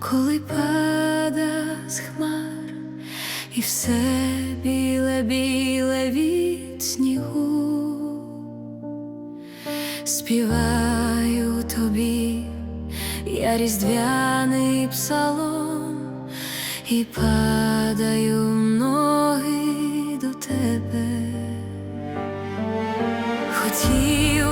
коли пада з хмар, і все біле, біле від снігу, співаю тобі, я різдвяний псалом і падаю ноги до тебе. Хотів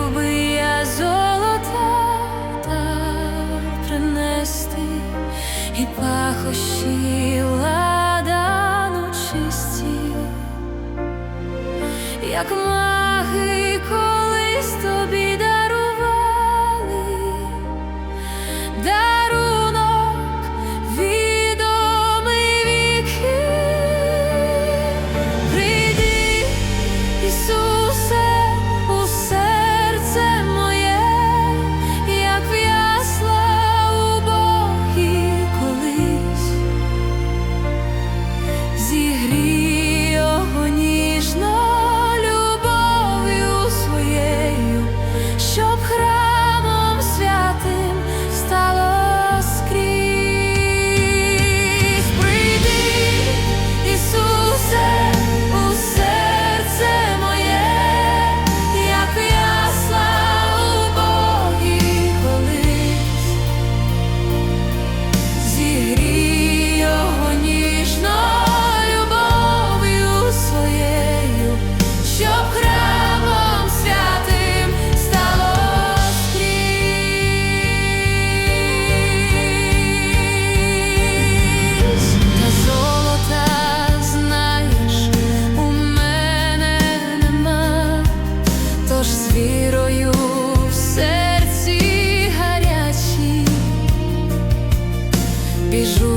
beijo.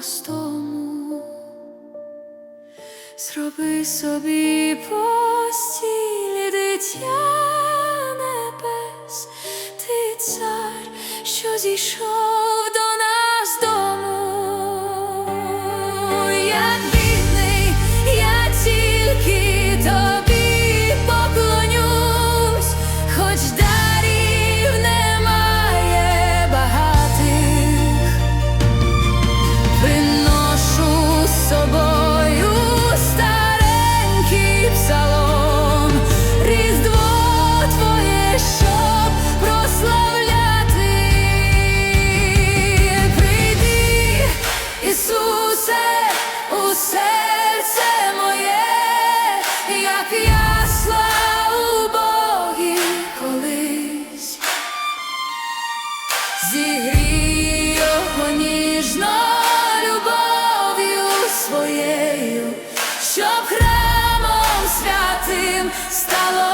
простому, зроби собі постіль, дитя небес, ти цар, що зійшов. estado